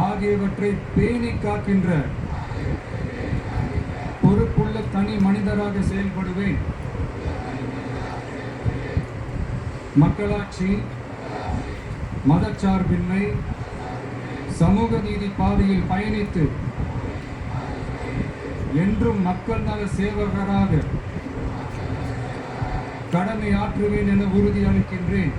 ஆகியவற்றை பேணி காக்கின்ற பொறுப்புள்ள தனி மனிதராக செயல்படுவேன். மக்களாட்சி மதச்சார்பின்மை சமூக நீதி பாதையில் பயணித்து என்றும் மக்கள் நல சேவகராக கடமை ஆற்றுவேன் என உறுதி அளிக்கின்றேன்.